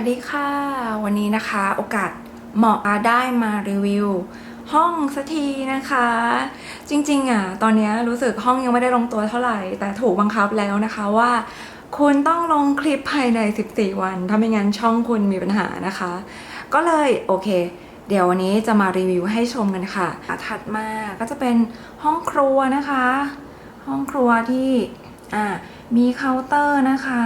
วัสดีค่ะ วันนี้นะคะโอกาสเหมาะได้มารีวิว ห้องสักทีนะคะ จริงๆอะตอนนี้รู้สึกห้องยังไม่ได้ลงตัวเท่าไหร่ แต่ถูกบังคับแล้วนะคะว่าคุณต้องลงคลิปภายใน 14 วัน ถ้าไม่งั้นช่องคุณมีปัญหานะคะ ก็เลยโอเค เดี๋ยววันนี้จะมารีวิวให้ชมกันค่ะอะถัดมาก็จะเป็นห้องครัวนะคะ ห้องครัวที่อ่ามีเคาน์เตอร์นะคะ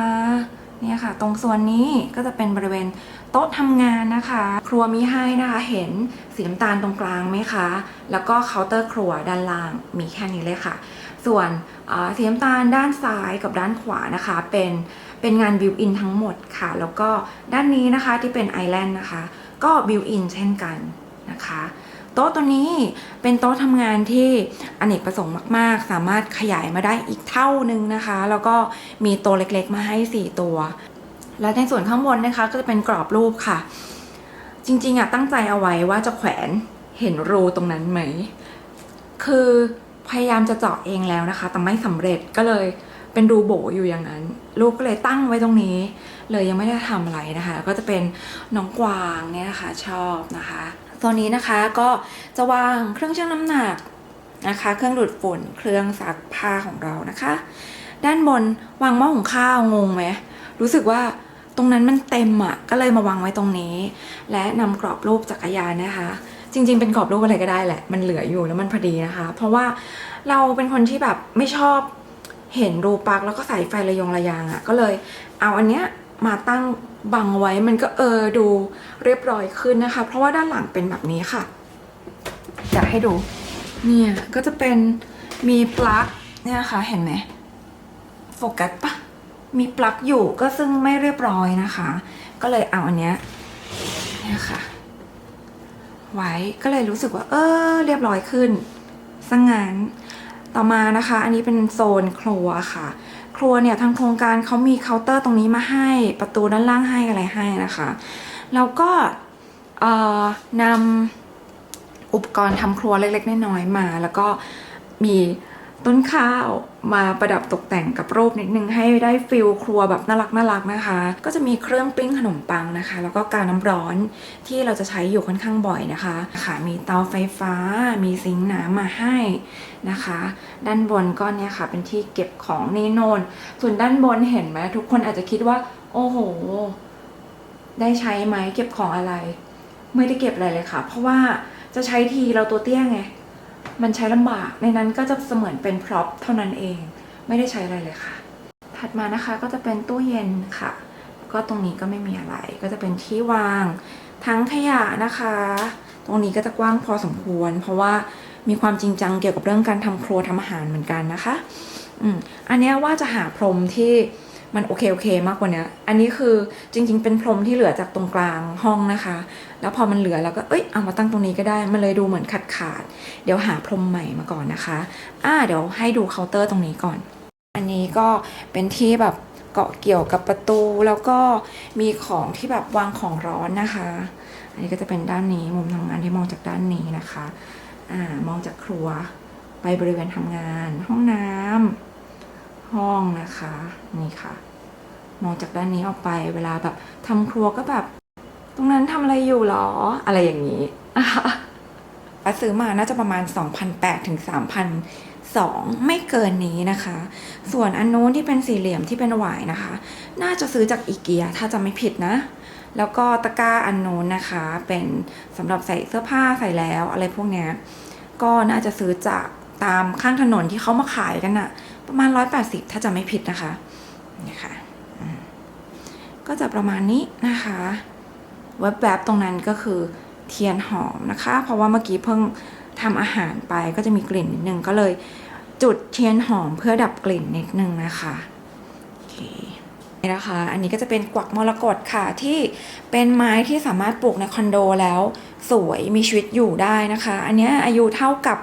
เนี่ยค่ะ ตรงส่วนนี้ก็จะเป็นบริเวณโต๊ะทำงานนะคะ ครัวมีให้นะคะ เห็นสีน้ำตาลตรงกลางไหมคะ แล้วก็เคาน์เตอร์ครัวด้านล่างมีแค่นี้เลยค่ะ ส่วนสีน้ำตาลด้านซ้ายกับด้านขวานะคะ เป็นเป็นงานบิวอินทั้งหมดค่ะ แล้วก็ด้านนี้นะคะที่เป็นไอแลนด์นะคะ ก็บิวอินเช่นกันนะคะ โต๊ะตัวนี้เป็นโต๊ะทำงานที่อเนกประสงค์มากๆ สามารถขยายมาได้อีกเท่านึงนะคะ แล้วก็มีโตัวเล็กๆ มาให้ 4 ตัว และในส่วนข้างบนนะคะ ก็จะเป็นกรอบรูปค่ะ จริงๆอะตั้งใจเอาไว้ว่าจะแขวนเห็นรูตรงนั้นไหม คือพยายามจะเจาะเองแล้วนะคะ แต่ไม่สำเร็จก็เลยเป็นรูโบอยู่อย่างนั้น ลูกก็เลยตั้งไว้ตรงนี้ เลยยังไม่ได้ทำอะไรนะคะ ก็จะเป็นน้องกวางเนี่ยนะคะชอบนะคะ ตัวนี้นะคะก็จะวางเครื่องชั่งน้ำหนักนะคะ เครื่องดูดฝุ่นเครื่องซักผ้าของเรานะคะ ด้านบนวางหม้อหุงข้าวงงไหมรู้สึกว่าตรงนั้นมันเต็มอะก็เลยมาวางไว้ตรงนี้ และนำกรอบรูปจักรยานนะคะ จริง ๆ เป็นกรอบรูปอะไรก็ได้แหละ มันเหลืออยู่แล้วมันพอดีนะคะ เพราะว่าเราเป็นคนที่แบบไม่ชอบเห็นรูปักแล้วก็ใสายไฟระยงระยางอะ่ะก็เลยเอาอันเนี้ย มาตั้งบังไว้มันก็เออดูเรียบร้อยขึ้นนะคะ เพราะว่าด้านหลังเป็นแบบนี้ค่ะอยากให้ดู เนี่ยก็จะเป็นมีปลั๊กเนี่ยนะคะเห็นไหมโฟกัสปะมีปลั๊กอยู่ก็ซึ่งไม่เรียบร้อยนะคะ ก็เลยเอาอันเนี้ยเนี่ยค่ะ ไว้ก็เลยรู้สึกว่า เออ เรียบร้อยขึ้นสังงานต่อมานะคะ อันนี้เป็นโซนครัวค่ะ ครัวเนี่ยทางโครงการเขามีเคาน์เตอร์ตรงนี้มาให้ประตูด้านล่างให้อะไรให้นะคะแล้วก็นำอุปกรณ์ทำครัวเล็กๆน้อยๆมา แล้วก็มีต้นข้าว มาประดับตกแต่งกับรูปนิดนึงให้ได้ฟิลครัวแบบน่ารักน่ารักนะคะ ก็จะมีเครื่องปิ้งขนมปังนะคะ แล้วก็กาน้ำร้อนที่เราจะใช้อยู่ค่อนข้างบ่อยนะคะค่ะมีเตาไฟฟ้า มีซิงค์น้ำมาให้นะคะ ด้านบนก็เนี่ยค่ะ เป็นที่เก็บของนี่โนนส่วนด้านบนเห็นไหมทุกคนอาจจะคิดว่า โอ้โห ได้ใช้ไหมเก็บของอะไร ไม่ได้เก็บอะไรเลยค่ะ เพราะว่าจะใช้ทีเราตัวเตี้ยไง มันใช้ลำบาก ในนั้นก็จะเสมือนเป็นพร็อพเท่านั้นเอง ไม่ได้ใช้อะไรเลยค่ะ ถัดมานะคะก็จะเป็นตู้เย็นค่ะ ก็ตรงนี้ก็ไม่มีอะไร ก็จะเป็นที่วาง ทั้งขยะนะคะ ตรงนี้ก็จะกว้างพอสมควร เพราะว่ามีความจริงจังเกี่ยวกับเรื่องการทำครัวทำอาหารเหมือนกันนะคะ อืม อันนี้ว่าจะหาพรมที่ มันโอเคโอเคมากกว่านี้อันนี้คือจริง ๆ เป็นพรมที่เหลือจากตรงกลางห้องนะคะ แล้วพอมันเหลือเราก็เอ้ยเอามาตั้งตรงนี้ก็ได้ มันเลยดูเหมือนขาดขาดๆเดี๋ยวหาพรมใหม่มาก่อนนะคะอ่าเดี๋ยวให้ดูเคาน์เตอร์ตรงนี้ก่อน อันนี้ก็เป็นที่แบบเกาะเกี่ยวกับประตูแล้วก็มีของที่แบบวางของร้อนนะคะ อันนี้ก็จะเป็นด้านนี้มุมทำงานที่มองจากด้านนี้นะคะอ่ามองจากครัวไปบริเวณทำงานห้องน้ำ ห้องนะคะ นี่ค่ะ มองจากด้านนี้ออกไปเวลาแบบทำครัวก็แบบ ตรงนั้นทำอะไรอยู่หรอ อะไรอย่างนี้นะคะซื้อมาน่าจะประมาณ 2,800ถึง3,200ไม่เกินนี้นะคะ ส่วนอันนู้นที่เป็นสี่เหลี่ยมที่เป็นหวายนะคะ น่าจะซื้อจากอีเกียถ้าจะไม่ผิดนะ แล้วก็ตะกร้าอันนู้นนะคะ เป็นสำหรับใส่เสื้อผ้าใส่แล้วอะไรพวกเนี้ยก็น่าจะซื้อจากตามข้างถนนที่เขามาขายกันอะ ประมาณ 180 ถ้าจะไม่ผิดนะคะนี่ค่ะก็จะประมาณนี้นะคะแวบๆตรงนั้นก็คือเทียนหอมนะคะ เพราะว่าเมื่อกี้เพิ่งทำอาหารไปก็จะมีกลิ่นนิดนึงก็เลยจุดเทียนหอมเพื่อดับกลิ่นนิดนึงนะคะโอเคนี่นะคะ อันนี้ก็จะเป็นกวักมรกตค่ะที่เป็นไม้ที่สามารถปลูกในคอนโดแล้ว สวยมีชีวิตอยู่ได้นะคะ อันนี้อายุเท่ากับ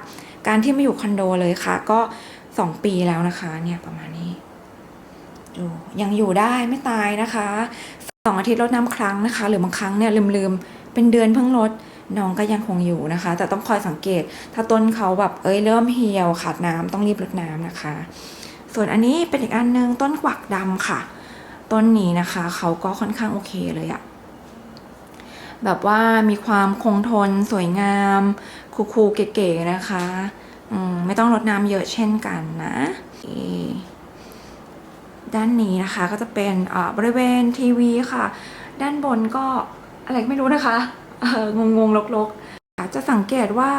การที่มาอยู่คอนโดเลยค่ะ ก็ 2ปีแล้วนะคะเนี่ยประมาณนี้อยู่ยังอยู่ได้ไม่ตายนะคะสองอาทิตย์ลดน้ำครั้งนะคะ หรือบางครั้งเนี่ยลืมๆเป็นเดือนเพิ่งลดน้องก็ยังคงอยู่นะคะ แต่ต้องคอยสังเกต ถ้าต้นเขาแบบเอ้ยเริ่มเหี่ยวขาดน้ำต้องรีบรดน้ำนะคะ ส่วนอันนี้เป็นอีกอันนึงต้นกวักดำค่ะ ต้นนี้นะคะเขาก็ค่อนข้างโอเคเลยอะแบบว่ามีความคงทนสวยงาม คูลๆเก๋ๆนะคะ ไม่ต้องรดน้ำเยอะเช่นกันนะด้านนี้นะคะก็จะเป็นบริเวณทีวีค่ะ ด้านบนก็อะไรไม่รู้นะคะเอองงๆลกๆ จะสังเกตว่า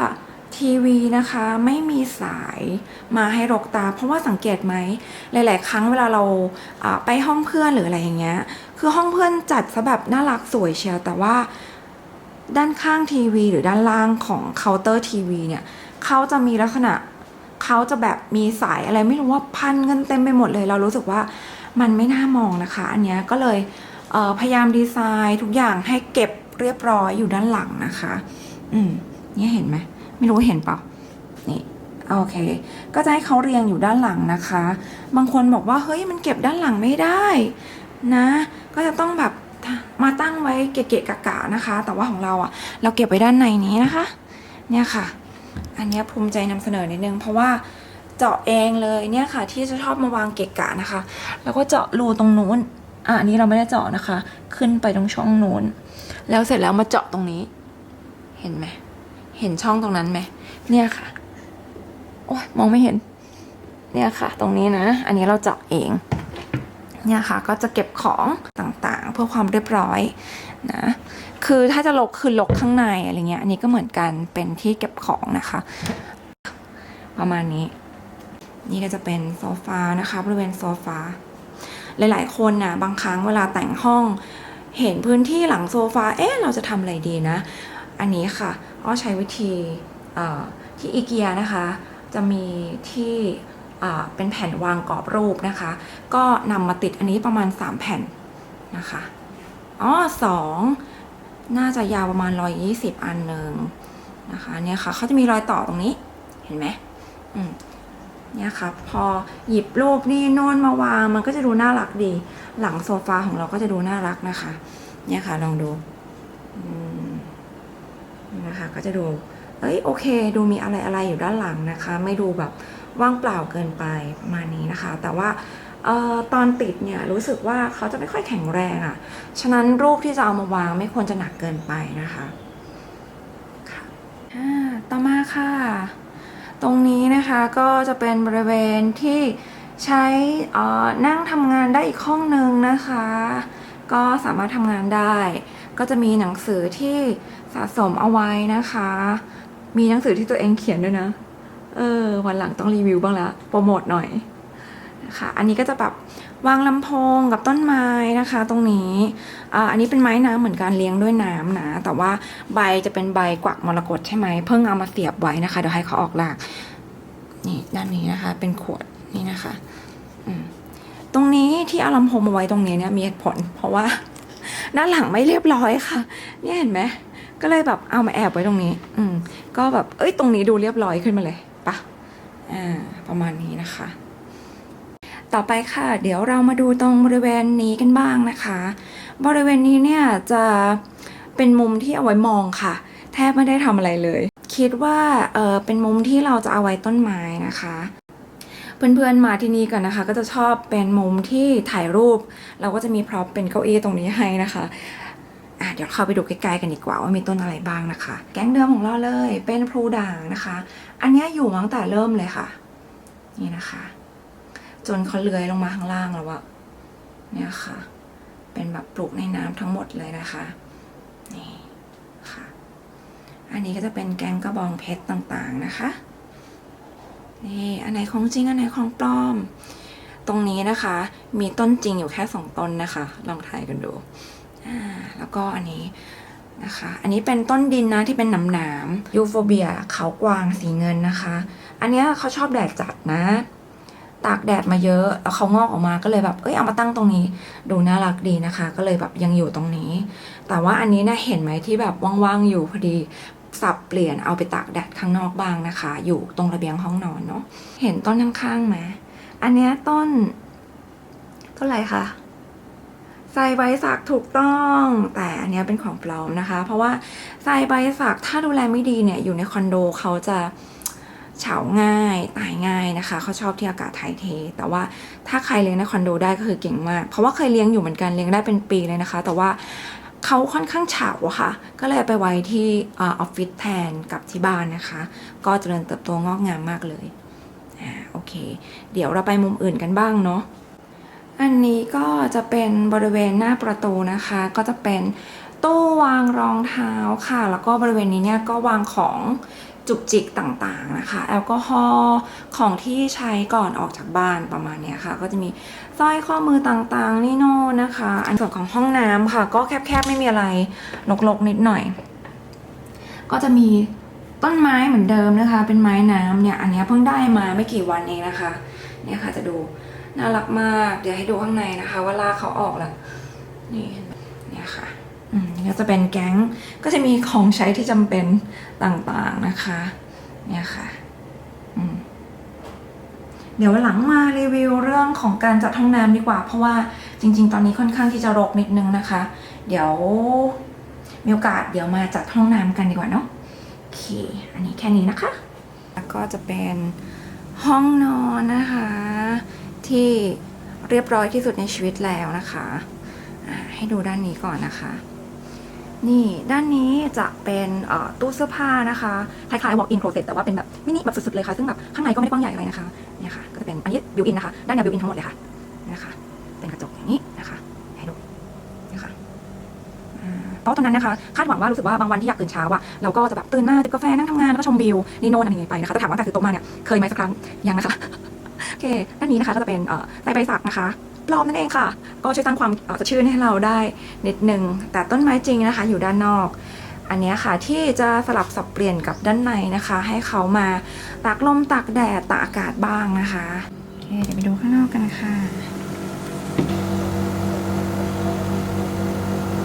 ทีวีนะคะไม่มีสายมาให้รกตา เพราะว่าสังเกตไหมหลาย ๆ ครั้งเวลาเราไปห้องเพื่อนหรืออะไรอย่างเงี้ย คือห้องเพื่อนจัดซะแบบน่ารักสวยเชียวแต่ว่าด้านข้างทีวีหรือด้านล่างของเคาน์เตอร์ทีวีเนี่ย เขาจะมีลักษณะเขาจะแบบมีสายอะไรไม่รู้ว่าพันกันเต็มไปหมดเลย เรารู้สึกว่ามันไม่น่ามองนะคะ อันเนี้ยก็เลยเพยายามดีไซน์ทุกอย่างให้เก็บเรียบร้อยอยู่ด้านหลังนะคะ อืมเนี่ยเห็นไหมไม่รู้ว่าเห็นเปล่านี่โอเค ก็จะให้เขาเรียงอยู่ด้านหลังนะคะ บางคนบอกว่าเฮ้ยมันเก็บด้านหลังไม่ได้นะ ก็จะต้องแบบมาตั้งไว้เกะๆกะๆนะคะ แต่ว่าของเราอะ่ะ เราเก็บไว้ด้านในนี้นะคะ เนี่ยค่ะ อันนี้ภูมิใจนำเสนอนิดนึง เพราะว่าเจาะเองเลยเนี่ยค่ะ ที่จะชอบมาวางเกะกะนะคะ แล้วก็เจาะรูตรงนู้นอะอันนี้เราไม่ได้เจาะนะคะ ขึ้นไปตรงช่องนู้น แล้วเสร็จแล้วมาเจาะตรงนี้ เห็นไหมเห็นช่องตรงนั้นไหมเนี่ยค่ะโอ้ยมองไม่เห็น เนี่ยค่ะ ตรงนี้นะ อันนี้เราเจาะเองเนี่ยค่ะก็จะเก็บของต่างๆ เพื่อความเรียบร้อยนะ คือถ้าจะลกคือลกข้างในอะไรเงี้ย อันนี้ก็เหมือนกันเป็นที่เก็บของนะคะ ประมาณนี้ นี่ก็จะเป็นโซฟานะคะบริเวณโซฟาหลาย ๆ คนน่ะบางครั้งเวลาแต่งห้อง เห็นพื้นที่หลังโซฟาเอ๊ะเราจะทำอะไรดีนะ อันนี้ค่ะอ้อใช้วิธีที่อีเกียนะคะ จะมีที่เป็นแผ่นวางกรอบรูปนะคะ ก็นำมาติดอันนี้ประมาณ 3 แผ่นนะคะอ๋อสอง น่าจะยาวประมาณ 120 อันหนึ่งนะคะเนี่ยค่ะเขาจะมีรอยต่อตรงนี้เห็นไหมอืมเนี่ยค่ะพอหยิบรูปนี่โน่นมาวางมันก็จะดูน่ารักดี หลังโซฟาของเราก็จะดูน่ารักนะคะ เนี่ยค่ะลองดูนะคะก็จะดูเอ้ยโอเค ดูมีอะไรอะไรอยู่ด้านหลังนะคะ ไม่ดูแบบว่างเปล่าเกินไปประมาณนี้นะคะ แต่ว่า ออตอนติดเนี่ยรู้สึกว่าเขาจะไม่ค่อยแข็งแรงอะ่ะ ฉะนั้นรูปที่จะเอามาวางไม่ควรจะหนักเกินไปนะคะค่ะอ่าต่อมาค่ะ ตรงนี้นะคะก็จะเป็นบริเวณที่ใช้ออนั่งทำงานได้อีกห้องหนึ่งนะคะ ก็สามารถทำงานได้ ก็จะมีหนังสือที่สะสมเอาไว้นะคะ มีหนังสือที่ตัวเองเขียนด้วยนะ เออวันหลังต้องรีวิวบ้างละโปรโมทหน่อย คะอันนี้ก็จะแบบวางลำโพงกับต้นไม้นะคะ ตรงนี้อ่าอันนี้เป็นไม้น้ำเหมือนกันเลี้ยงด้วยน้ำนะ แต่ว่าใบจะเป็นใบกวักมรกตใช่ไหมเพิ่งเอามาเสียบไว้นะคะ เดี๋ยวให้เขาออกราก นี่ด้านนี้นะคะ เป็นขวดนี่นะคะตรงนี้ที่เอาลำโพงมาไว้ตรงนี้เนี่ยมีเหตุผล เพราะว่าด้านหลังไม่เรียบร้อยค่ะ เนี่ยเห็นไหมก็เลยแบบเอามาแอบไว้ตรงนี้ อืมก็แบบเอ้ยตรงนี้ดูเรียบร้อยขึ้นมาเลยปะอ่าประมาณนี้นะคะ ต่อไปค่ะ เดี๋ยวเรามาดูตรงบริเวณนี้กันบ้างนะคะ บริเวณนี้เนี่ยจะเป็นมุมที่เอาไว้มองค่ะ แทบไม่ได้ทำอะไรเลย คิดว่าเออเป็นมุมที่เราจะเอาไว้ต้นไม้นะคะเพื่อนๆมาที่นี่กันนะคะ ก็จะชอบเป็นมุมที่ถ่ายรูป เราก็จะมีพร็อพเป็นเก้าอี้ตรงนี้ให้นะคะอะเดี๋ยวเข้าไปดูใกล้ๆกันดีกว่าว่ามีต้นอะไรบ้างนะคะ แก๊งเดิมของเราเลยเป็นพลูด่างนะคะ อันนี้อยู่ตั้งแต่เริ่มเลยค่ะ นี่นะคะ จนเขาเลื้อยลงมาข้างล่างแล้วอะเนี่ยค่ะ เป็นแบบปลูกในน้ำทั้งหมดเลยนะคะนี่ค่ะ อันนี้ก็จะเป็นแกงกระบองเพชรต่างๆนะคะ นี่ อันไหนของจริง อันไหนของปลอม ตรงนี้นะคะ มีต้นจริงอยู่แค่สองต้นนะคะ ลองถ่ายกันดู แล้วก็อันนี้นะคะ อันนี้เป็นต้นดินนะที่เป็นหนามหนามยูโฟเบียเขากวางสีเงินนะคะ อันเนี้ยเขาชอบแดดจัดนะ ตากแดดมาเยอะแล้วเขางอกออกมาก็เลยแบบเอ้ยเอามาตั้งตรงนี้ ดูน่ารักดีนะคะ ก็เลยแบบยังอยู่ตรงนี้ แต่ว่าอันนี้เนะเห็นไหมที่แบบว่างๆอยู่พอดีสับเปลี่ยนเอาไปตากแดดข้างนอกบ้างนะคะ อยู่ตรงระเบียงห้องนอนเนาะเห็นต้นข้างๆไหมอันเนี้ยต้นต้นอะไรคะไซใบสักถูกต้อง แต่อันเนี้ยเป็นของปลอมนะคะ เพราะว่าไซใบสักถ้าดูแลไม่ดีเนี่ยอยู่ในคอนโดเขาจะ เฉาง่ายตายง่ายนะคะเขาชอบที่อากาศถ่ายเท แต่ว่าถ้าใครเลี้ยงในคอนโดได้ก็คือเก่งมากเพราะว่าเคยเลี้ยงอยู่เหมือนกันเลี้ยงได้เป็นปีเลยนะคะ แต่ว่าเขาค่อนข้างเฉาอะค่ะ ก็เลยไปไว้ที่อออฟฟิศแทนกับที่บ้านนะคะ ก็เจริญเติบโตงอกงามมากเลยอ่าโอเค เดี๋ยวเราไปมุมอื่นกันบ้างเนาะอันนี้ก็จะเป็นบริเวณหน้าประตูนะคะ ก็จะเป็นตู้วางรองเท้าค่ะ แล้วก็บริเวณนี้เนี่ยก็วางของ จุกจิกต่างๆนะคะ แอลกอฮอล์ของที่ใช้ก่อนออกจากบ้านประมาณเนี้ยค่ะ ก็จะมีสร้อยข้อมือต่างๆ นี่โน่นนะคะ อันส่วนของห้องน้ำค่ะ ก็แคบๆไม่มีอะไรรกๆนิดหน่อย ก็จะมีต้นไม้เหมือนเดิมนะคะ เป็นไม้น้ำเนี่ย อันนี้เพิ่งได้มาไม่กี่วันเองนะคะ เนี่ยค่ะจะดูน่ารักมาก เดี๋ยวให้ดูข้างในนะคะ ว่าลากเขาออกแล้วนี่เนี่ยค่ะ ก็จะเป็นแก๊งก็จะมีของใช้ที่จำเป็นต่างๆนะคะ เนี่ยค่ะเดี๋ยวหลังมารีวิวเรื่องของการจัดห้องน้ำดีกว่า เพราะว่าจริง ๆ ตอนนี้ค่อนข้างที่จะรกนิดนึงนะคะ เดี๋ยวมีโอกาสเดี๋ยวมาจัดห้องน้ำกันดีกว่าเนาะโอเค อันนี้แค่นี้นะคะ แล้วก็จะเป็นห้องนอนนะคะ ที่เรียบร้อยที่สุดในชีวิตแล้วนะคะ ให้ดูด้านนี้ก่อนนะคะ นี่ด้านนี้จะเป็นตู้เสื้อผ้านะคะคล้ายๆ walk in closet แต่ว่าเป็นแบบมินิแบบสุดๆเลยค่ะ ซึ่งแบบข้างในก็ไม่ได้กว้างใหญ่อะไรนะคะเนี่ยค่ะก็จะเป็นอันนี้บิวอินนะคะด้านในบิวอินทั้งหมดเลยค่ะนะคะเป็นกระจกอย่างนี้นะคะให้ดูนะคะเพราะตอนนั้นนะคะคาดหวังว่ารู้สึกว่าบางวันที่อยากตื่นเช้าอะเราก็จะแบบตื่นมาจิบกาแฟนั่งทำงานแล้วก็ชมวิวนี่โน่นอันนี้ไปนะคะแต่ถามว่าการซื้อโต๊ะมาเนี่ยเคยไหมสักครั้งยังนะคะโอเคด้านนี้นะคะก็จะเป็นเอ่ไตรใบสักนะคะ ปลอมนั่นเองค่ะ ก็ช่วยสร้างความสดชื่นให้เราได้นิดนึง แต่ต้นไม้จริงนะคะ อยู่ด้านนอก อันนี้ค่ะที่จะสลับสับเปลี่ยนกับด้านในนะคะ ให้เขามาตากลมตากแดดตากอากาศบ้างนะคะโอเคเดี๋ยวไปดูข้างนอกกันค่ะ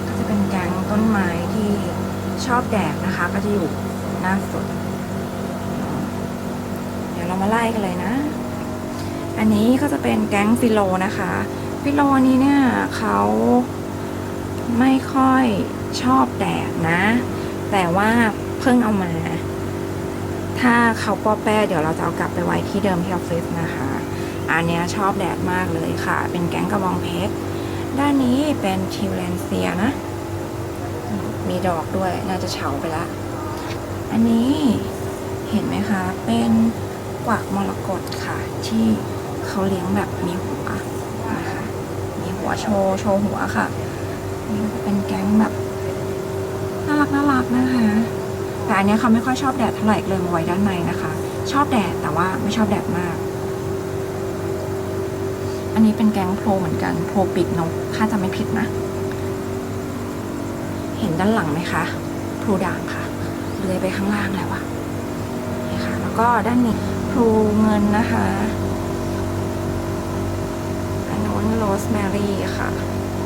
ก็จะเป็นแก๊งต้นไม้ที่ชอบแดดนะคะ ก็จะอยู่หน้าสด เดี๋ยวเรามาไล่กันเลยนะ อันนี้ก็จะเป็นแก๊งฟิโลนะคะ ฟิโลนี้เนี่ยเขาไม่ค่อยชอบแดดนะ แต่ว่าเพิ่งเอามา ถ้าเขาปอแป้เดี๋ยวเราจะเอากลับไปไว้ที่เดิมที่ออฟฟิศนะคะ อันนี้ชอบแดดมากเลยค่ะ เป็นแก๊งกระบองเพชร ด้านนี้เป็นทิวแลนเซียนะ มีดอกด้วยน่าจะเฉาไปละ อันนี้เห็นไหมคะ เป็นกวักมรกตค่ะที่ เขาเลี้ยงแบบมีหัวนะคะมีหัวโชว์โชว์หัวค่ะนี่ก็จะเป็นแก๊งแบบน่ารักน่ารักนะคะ แต่อันนี้เขาไม่ค่อยชอบแดดเท่าไหร่เลยมาไว้ด้านในนะคะ ชอบแดดแต่ว่าไม่ชอบแดดมาก อันนี้เป็นแก๊งโพเหมือนกันโพปีกนกถ้าจะไม่ผิดนะ เห็นด้านหลังไหมคะพลูด่างค่ะเลื้อยไปข้างล่างแล้วอะนี่ค่ะแล้วก็ด้านนี้พลูเงินนะคะ โรสแมรี่ค่ะ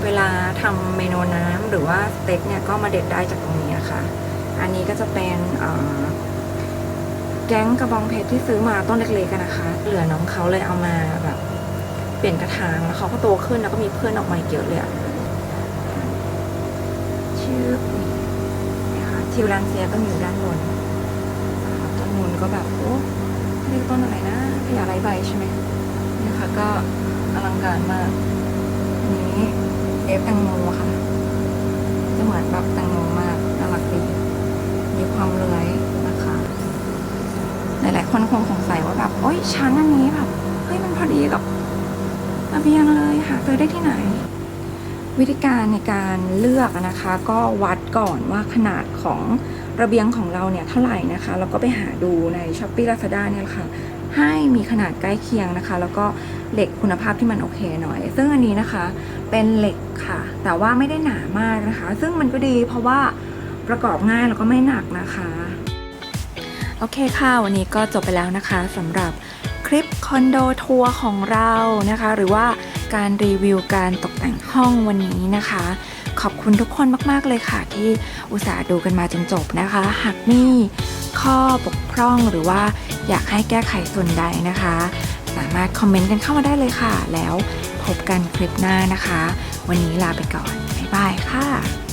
เวลาทำเมนูน้ำหรือว่าสเต็กเนี่ยก็มาเด็ดได้จากตรงนี้นะคะ อันนี้ก็จะเป็นแก๊งกระบองเพชรที่ซื้อมาต้นเล็กๆกันนะคะ เหลือน้องเขาเลยเอามาแบบเปลี่ยนกระถางแล้วเขาก็โตขึ้นแล้วก็มีเพื่อนออกมาอีกเยอะเลยอะชื่อนี่ค่ะทิวแลนเซียก็อยู่ด้านบนต้นนูนก็แบบโอ้เรียกต้นอะไรนะพญาไรใบใช่ไหมนี่ค่ะก็ ลังการมากนี้เอฟแตงโมค่ะ จะเหมือนแบบแตงโมมากน่ารักดีมีความเลื้อยนะคะ หลายๆคนคงสงสัยว่าแบบโอ๊ยชั้นอันนี้แบบเฮ้ยมันพอดีกับระเบียงเลยหาซื้อได้ที่ไหน วิธีการในการเลือกนะคะ ก็วัดก่อนว่าขนาดของระเบียงของเราเนี่ยเท่าไหร่นะคะ แล้วก็ไปหาดูใน s h อ p e e Lazada เนี่ยแหละค่ะ ให้มีขนาดใกล้เคียงนะคะ แล้วก็เหล็กคุณภาพที่มันโอเคหน่อย ซึ่งอันนี้นะคะเป็นเหล็กค่ะ แต่ว่าไม่ได้หนามากนะคะ ซึ่งมันก็ดีเพราะว่าประกอบง่ายแล้วก็ไม่หนักนะคะ โอเคค่ะ วันนี้ก็จบไปแล้วนะคะสำหรับคลิปคอนโดทัวร์ของเรานะคะ หรือว่าการรีวิวการตกแต่งห้องวันนี้นะคะ ขอบคุณทุกคนมาก ๆ เลยค่ะ ที่อุตส่าห์ดูกันมาจนจบนะคะ หากมี ข้อบกพร่องหรือว่าอยากให้แก้ไขส่วนใดนะคะ สามารถคอมเมนต์กันเข้ามาได้เลยค่ะ แล้วพบกันคลิปหน้านะคะ วันนี้ลาไปก่อน บ๊ายบายค่ะ